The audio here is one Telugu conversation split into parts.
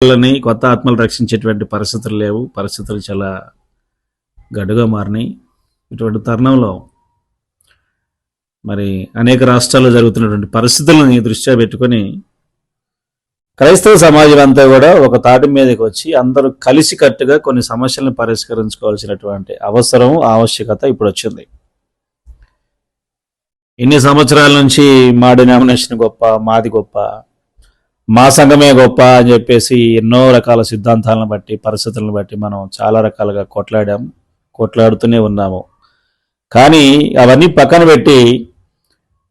ఆత్మలని కొత్త ఆత్మలు రక్షించేటువంటి పరిస్థితులు లేవు. పరిస్థితులు చాలా గడుగా మారినాయి. ఇటువంటి తరుణంలో మరి అనేక రాష్ట్రాల్లో జరుగుతున్నటువంటి పరిస్థితులను దృష్ట్యా పెట్టుకొని క్రైస్తవ సమాజం అంతా కూడా ఒక తాటి మీదకి వచ్చి అందరూ కలిసికట్టుగా కొన్ని సమస్యలను పరిష్కరించుకోవాల్సినటువంటి అవసరం ఆవశ్యకత ఇప్పుడు వచ్చింది. ఇన్ని సంవత్సరాల నుంచి మా డినామినేషన్ గొప్ప మాది గొప్ప మా సంఘమే గొప్ప అని చెప్పేసి ఎన్నో రకాల సిద్ధాంతాలను బట్టి పరిస్థితులను బట్టి మనం చాలా రకాలుగా కొట్లాడాం కొట్లాడుతూనే ఉన్నాము. కానీ అవన్నీ పక్కన పెట్టి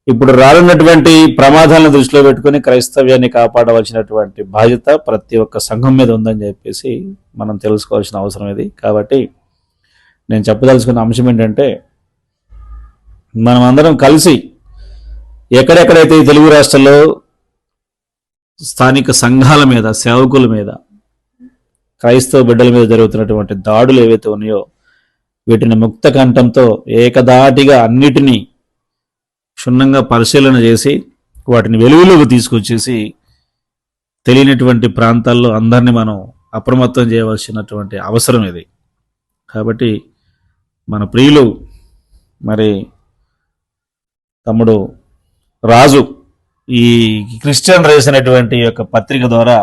ఇప్పుడు రానున్నటువంటి ప్రమాదాలను దృష్టిలో పెట్టుకుని క్రైస్తవ్యాన్ని కాపాడవలసినటువంటి బాధ్యత ప్రతి ఒక్క సంఘం మీద ఉందని చెప్పేసి మనం తెలుసుకోవాల్సిన అవసరం ఇది. కాబట్టి నేను చెప్పదలుచుకున్న అంశం ఏంటంటే మనం అందరం కలిసి ఎక్కడెక్కడైతే తెలుగు రాష్ట్రాల్లో స్థానిక సంఘాల మీద సేవకుల మీద క్రైస్తవ బిడ్డల మీద జరుగుతున్నటువంటి దాడులు ఏవైతే ఉన్నాయో వీటిని ముక్త కంఠంతో ఏకదాటిగా అన్నిటినీ క్షుణ్ణంగా పరిశీలన చేసి వాటిని వెలుగులోకి తీసుకొచ్చేసి తెలియనటువంటి ప్రాంతాల్లో అందరినీ మనం అప్రమత్తం చేయవలసినటువంటి అవసరం ఇది. కాబట్టి మన ప్రియులు మరి తమ్ముడు రాజు ఈ క్రిస్టియన్ రేస్ అనేటువంటి యొక్క పత్రిక ద్వారా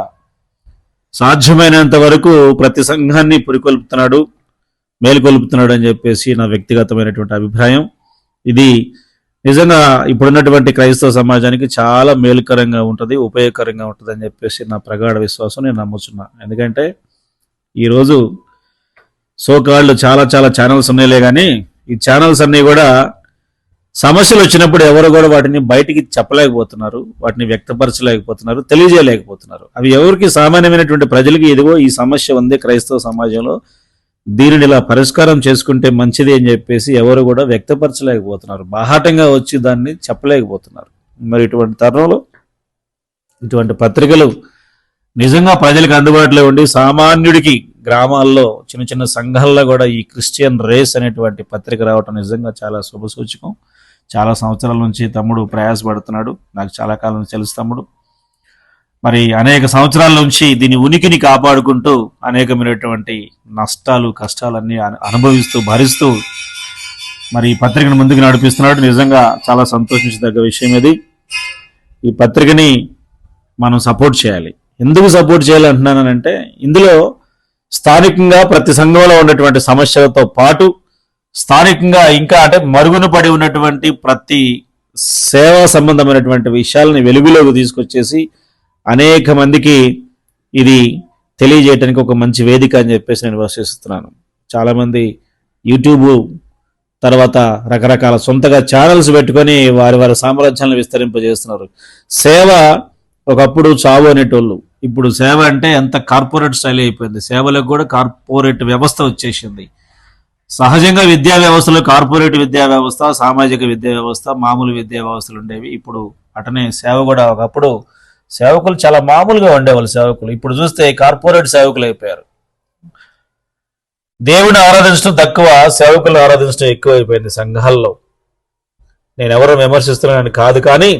సాధ్యమైనంత వరకు ప్రతి సంఘాన్ని పురికొల్పుతున్నాడు మేలుకొల్పుతున్నాడు అని చెప్పేసి నా వ్యక్తిగతమైనటువంటి అభిప్రాయం. ఇది నిజంగా ఇప్పుడున్నటువంటి క్రైస్తవ సమాజానికి చాలా మేలుకరంగా ఉంటుంది ఉపయోగకరంగా ఉంటుంది అని చెప్పేసి నా ప్రగాఢ విశ్వాసం నేను నమ్ముతున్నాను ఎందుకంటే ఈరోజు సోకాళ్ళు చాలా చాలా ఛానల్స్ ఉన్నాయిలే కానీ ఈ ఛానల్స్ అన్నీ కూడా సమస్యలు వచ్చినప్పుడు ఎవరు కూడా వాటిని బయటికి చెప్పలేకపోతున్నారు వాటిని వ్యక్తపరచలేకపోతున్నారు తెలియజేయలేకపోతున్నారు. అవి ఎవరికి సామాన్యమైనటువంటి ప్రజలకి ఇదిగో ఈ సమస్య ఉంది క్రైస్తవ సమాజంలో దీనిని ఇలా పరిష్కారం చేసుకుంటే మంచిది అని చెప్పేసి ఎవరు కూడా వ్యక్తపరచలేకపోతున్నారు. బాహాటంగా వచ్చి దాన్ని చెప్పలేకపోతున్నారు. మరి ఇటువంటి తరుణంలో ఇటువంటి పత్రికలు నిజంగా ప్రజలకు అందుబాటులో ఉండి సామాన్యుడికి గ్రామాల్లో చిన్న చిన్న సంఘాల్లో కూడా ఈ క్రిస్టియన్ రేస్ అనేటువంటి పత్రిక రావటం నిజంగా చాలా శుభసూచకం. చాలా సంవత్సరాల నుంచి తమ్ముడు ప్రయాసపడుతున్నాడు. నాకు చాలా కాలం నుంచి తెలుసు తమ్ముడు. మరి అనేక సంవత్సరాల నుంచి దీని ఉనికిని కాపాడుకుంటూ అనేకమైనటువంటి నష్టాలు కష్టాలన్నీ అను- అనుభవిస్తూ భరిస్తూ మరి ఈ పత్రికను ముందుకు నడిపిస్తున్నాడు. నిజంగా చాలా సంతోషించదగ్గ విషయం ఇది. ఈ పత్రికని మనం సపోర్ట్ చేయాలి. ఎందుకు సపోర్ట్ చేయాలి అంటున్నానంటే ఇందులో స్థానికంగా ప్రతి సంఘంలో ఉన్నటువంటి సమస్యలతో పాటు స్థానికంగా ఇంకా అంటే మరుగున పడి ఉన్నటువంటి ప్రతి సేవా సంబంధమైనటువంటి విషయాలని వెలుగులోకి తీసుకొచ్చేసి అనేక మందికి ఇది తెలియజేయడానికి ఒక మంచి వేదిక అని చెప్పేసి నేను విశ్వసిస్తున్నాను. చాలామంది యూట్యూబ్ తర్వాత రకరకాల సొంతగా ఛానల్స్ పెట్టుకొని వారి వారి సామ్రాజ్యాలను విస్తరింపజేస్తున్నారు. సేవ ఒకప్పుడు చావు అనేటోళ్ళు. ఇప్పుడు సేవ అంటే ఎంత కార్పొరేట్ స్టైల్ అయిపోయింది. సేవలకు కూడా కార్పొరేట్ వ్యవస్థ వచ్చేసింది. సహజంగా విద్యా వ్యవస్థలో కార్పొరేట్ విద్యా వ్యవస్థ సామాజిక విద్యా వ్యవస్థ మామూలు విద్యా వ్యవస్థలు ఉండేవి. ఇప్పుడు అటనే సేవ కూడా ఒకప్పుడు సేవకులు చాలా మామూలుగా ఉండేవాళ్ళు సేవకులు. ఇప్పుడు చూస్తే కార్పొరేట్ సేవకులు అయిపోయారు. దేవుని ఆరాధించడం తక్కువ సేవకులు ఆరాధించడం ఎక్కువ అయిపోయింది సంఘాల్లో. నేను ఎవరు విమర్శిస్తున్నానని కాదు కానీ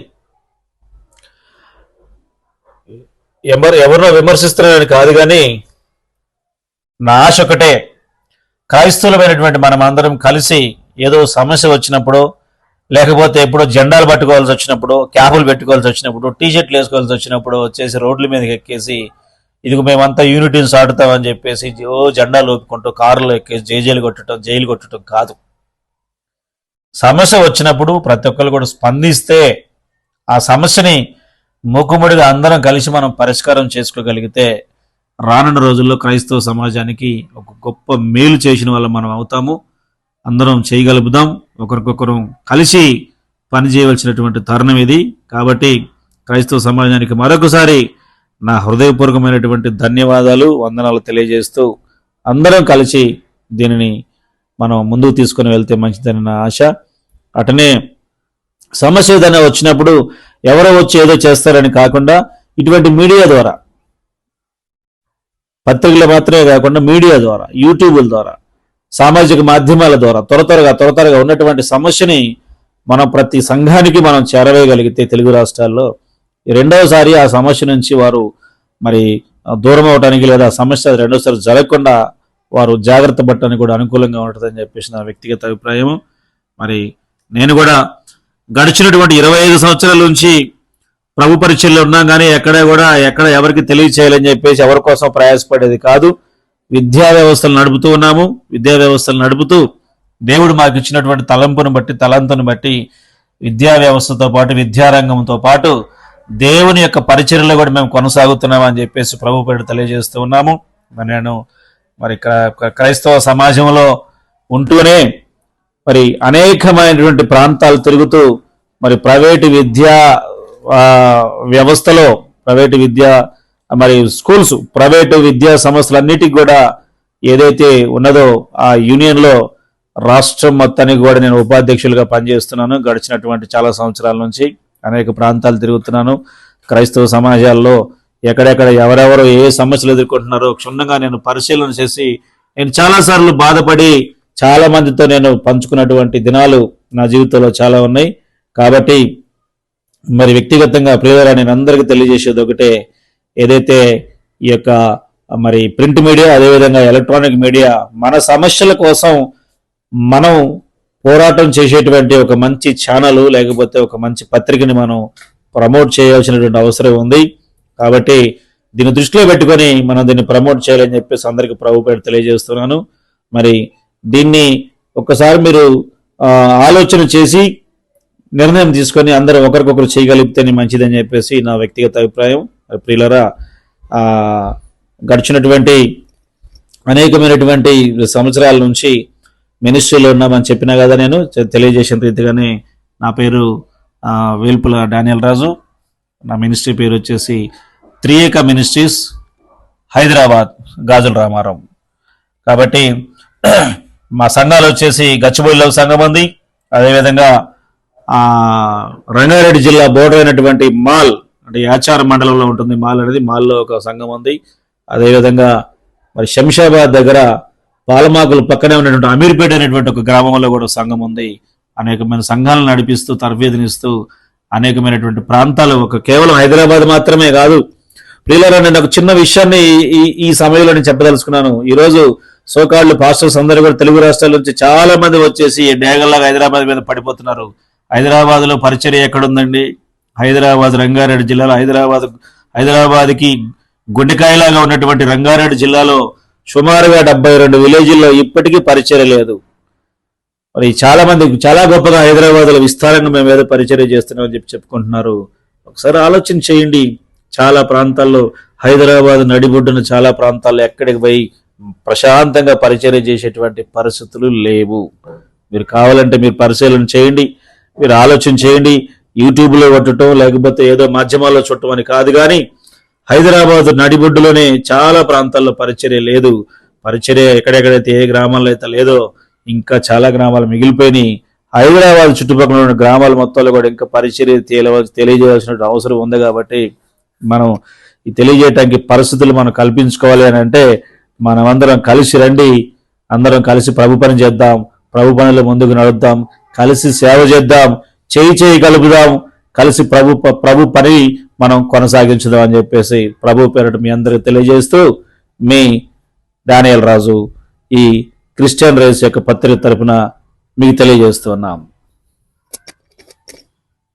ఎవరు ఎవరినో విమర్శిస్తున్నానని కాదు కానీ నా ఆశ ఒకటే క్రైస్తవులమైనటువంటి మనం అందరం కలిసి ఏదో సమస్య వచ్చినప్పుడు లేకపోతే ఎప్పుడో జెండాలు పట్టుకోవాల్సి వచ్చినప్పుడు క్యాపులు పెట్టుకోవాల్సి వచ్చినప్పుడు టీ షర్ట్లు వేసుకోవాల్సి వచ్చినప్పుడు వచ్చేసి రోడ్ల మీదకి ఎక్కేసి ఇది మేమంతా యూనిటీని సాడుతామని చెప్పేసి ఓ జెండాలు ఒప్పుకుంటూ కారులో ఎక్కేసి జైజీలు కొట్టడం జైలు కొట్టడం కాదు. సమస్య వచ్చినప్పుడు ప్రతి ఒక్కరు కూడా స్పందిస్తే ఆ సమస్యని మూకుముడిగా అందరం కలిసి మనం పరిష్కారం చేసుకోగలిగితే రానున్న రోజుల్లో క్రైస్తవ సమాజానికి ఒక గొప్ప మేలు చేసిన వాళ్ళు మనం అవుతాము. అందరం చేయగలుగుదాం. ఒకరికొకరు కలిసి పనిచేయవలసినటువంటి తరుణం ఇది. కాబట్టి క్రైస్తవ సమాజానికి మరొకసారి నా హృదయపూర్వకమైనటువంటి ధన్యవాదాలు వందనాలు తెలియజేస్తూ అందరం కలిసి దీనిని మనం ముందుకు తీసుకొని వెళ్తే మంచిదని నా ఆశ. అటనే సమస్య ఏదైనా వచ్చినప్పుడు ఎవరో వచ్చి ఏదో చేస్తారని కాకుండా ఇటువంటి మీడియా ద్వారా పత్రికలు మాత్రమే కాకుండా మీడియా ద్వారా యూట్యూబుల ద్వారా సామాజిక మాధ్యమాల ద్వారా త్వర త్వరగా త్వర త్వరగా ఉన్నటువంటి సమస్యని మనం ప్రతి సంఘానికి మనం చేరవేయగలిగితే తెలుగు రాష్ట్రాల్లో రెండవసారి ఆ సమస్య నుంచి వారు మరి దూరం అవడానికి లేదా సమస్య రెండోసారి జరగకుండా వారు జాగ్రత్త పట్టడానికి కూడా అనుకూలంగా ఉంటుందని చెప్పేసి నా వ్యక్తిగత అభిప్రాయం మరి నేను కూడా గడిచినటువంటి ఇరవై ఐదు సంవత్సరాల నుంచి ప్రభు పరిచయంలో ఉన్నా కానీ ఎక్కడ కూడా ఎక్కడ ఎవరికి తెలియచేయాలని చెప్పేసి ఎవరి కోసం ప్రయాసపడేది కాదు. విద్యా వ్యవస్థలు నడుపుతూ ఉన్నాము. విద్యా వ్యవస్థలు నడుపుతూ దేవుడు మాకు ఇచ్చినటువంటి తలంపును బట్టి తలంతును బట్టి విద్యా వ్యవస్థతో పాటు విద్యారంగంతో పాటు దేవుని యొక్క పరిచర్యలో కూడా మేము కొనసాగుతున్నాం అని చెప్పేసి ప్రభు పేరు తెలియజేస్తూ ఉన్నాము. మరి నేను మరి క్రైస్తవ సమాజంలో ఉంటూనే మరి అనేకమైనటువంటి ప్రాంతాలు తిరుగుతూ మరి ప్రైవేటు విద్యా వ్యవస్థలో ప్రైవేటు విద్య మరి స్కూల్స్ ప్రైవేటు విద్యా సంస్థలన్నిటికి కూడా ఏదైతే ఉన్నదో ఆ యూనియన్లో రాష్ట్రం మొత్తానికి కూడా నేను ఉపాధ్యక్షులుగా పనిచేస్తున్నాను. గడిచినటువంటి చాలా సంవత్సరాల నుంచి అనేక ప్రాంతాలు తిరుగుతున్నాను. క్రైస్తవ సమాజాల్లో ఎక్కడెక్కడ ఎవరెవరు ఏ సమస్యలు ఎదుర్కొంటున్నారో క్షుణ్ణంగా నేను పరిశీలన చేసి నేను చాలా సార్లు బాధపడి చాలా మందితో నేను పంచుకున్నటువంటి దినాలు నా జీవితంలో చాలా ఉన్నాయి. కాబట్టి మరి వ్యక్తిగతంగా ప్రియురా నేను అందరికీ తెలియజేసేది ఒకటే. ఏదైతే ఈ యొక్క మరి ప్రింట్ మీడియా అదేవిధంగా ఎలక్ట్రానిక్ మీడియా మన సమస్యల కోసం మనం పోరాటం చేసేటువంటి ఒక మంచి ఛానల్ లేకపోతే ఒక మంచి పత్రికని మనం ప్రమోట్ చేయాల్సినటువంటి అవసరం ఉంది. కాబట్టి దీన్ని దృష్టిలో పెట్టుకొని మనం దీన్ని ప్రమోట్ చేయాలని చెప్పేసి అందరికీ ప్రభు పేరు తెలియజేస్తున్నాను. మరి దీన్ని ఒక్కసారి మీరు ఆలోచన చేసి నిర్ణయం తీసుకొని అందరూ ఒకరికొకరు చేయగలిగితేనే మంచిదని చెప్పేసి నా వ్యక్తిగత అభిప్రాయం. ప్రియులరా గడిచినటువంటి అనేకమైనటువంటి సంవత్సరాల నుంచి మినిస్ట్రీలో ఉన్నామని చెప్పినా కదా నేను తెలియజేసిన రీతిగానే నా పేరు వేల్పుల డానియల్ రాజు. నా మినిస్ట్రీ పేరు వచ్చేసి త్రియేక మినిస్ట్రీస్ హైదరాబాద్ గాజుల రామారావు. కాబట్టి మా సంఘాలు వచ్చేసి గచ్చిబౌలిలో సంఘం ఉంది. అదేవిధంగా రంగారెడ్డి జిల్లా బోర్డర్ అయినటువంటి మాల్ అంటే యాచార మండలంలో ఉంటుంది మాల్ అనేది మాల్లో ఒక సంఘం ఉంది. అదేవిధంగా మరి శంషాబాద్ దగ్గర పాలమాకులు పక్కనే ఉన్నటువంటి అమీర్పేట అనేటువంటి ఒక గ్రామంలో కూడా సంఘం ఉంది. అనేకమైన సంఘాలను నడిపిస్తూ తరబేదినిస్తూ అనేకమైనటువంటి ప్రాంతాలు ఒక కేవలం హైదరాబాద్ మాత్రమే కాదు. ప్రియులరా నేను ఒక చిన్న విషయాన్ని ఈ- ఈ సమయంలో నేను చెప్పదలుచుకున్నాను. ఈరోజు సోకాళ్ళు పాస్టర్స్ అందరూ కూడా తెలుగు రాష్ట్రాల నుంచి చాలా మంది వచ్చేసి డేగల్లాగా హైదరాబాద్ మీద పడిపోతున్నారు. హైదరాబాద్లో పరిచర్య ఎక్కడుందండి? హైదరాబాద్ రంగారెడ్డి జిల్లాలో హైదరాబాద్ హైదరాబాద్కి గుండెకాయలాగా ఉన్నటువంటి రంగారెడ్డి జిల్లాలో సుమారుగా డెబ్బై రెండు విలేజ్ల్లో ఇప్పటికీ పరిచర్య లేదు. మరి చాలా మంది చాలా గొప్పగా హైదరాబాద్లో విస్తారంగా మేము ఏదో పరిచర్య చేస్తున్నామని చెప్పి చెప్పుకుంటున్నారు. ఒకసారి ఆలోచన చేయండి. చాలా ప్రాంతాల్లో హైదరాబాద్ నడిబొడ్డున చాలా ప్రాంతాల్లో ఎక్కడికి పోయి ప్రశాంతంగా పరిచర్య చేసేటువంటి పరిస్థితులు లేవు. మీరు కావాలంటే మీరు పరిశీలన చేయండి. మీరు ఆలోచన చేయండి. యూట్యూబ్లో కొట్టడం లేకపోతే ఏదో మాధ్యమాల్లో చుట్టం అని కాదు కానీ హైదరాబాద్ నడిబొడ్డులోనే చాలా ప్రాంతాల్లో పరిచర్య లేదు. పరిచర్య ఎక్కడెక్కడైతే ఏ గ్రామాల్లో అయితే లేదో ఇంకా చాలా గ్రామాలు మిగిలిపోయినాయి. హైదరాబాద్ చుట్టుపక్కల ఉన్న గ్రామాల మొత్తంలో కూడా ఇంకా పరిచర్య తెలియ తెలియజేయాల్సిన అవసరం ఉంది కాబట్టి మనం ఈ తెలియజేయటానికి పరిస్థితులు మనం కల్పించుకోవాలి అని అంటే మనమందరం కలిసి రండి. అందరం కలిసి ప్రభు పని చేద్దాం. ప్రభు పనిలో ముందుకు నడుద్దాం. కలిసి సేవ చేద్దాం చేయి చేయి కలుపుదాం కలిసి ప్రభు ప- ప్రభు పని మనం కొనసాగించుదాం అని చెప్పేసి ప్రభు పేరట మీ అందరికి తెలియజేస్తూ మీ డానియల్ రాజు ఈ క్రిస్టియన్ రైస్ యొక్క పత్రిక తరపున మీకు తెలియజేస్తున్నాం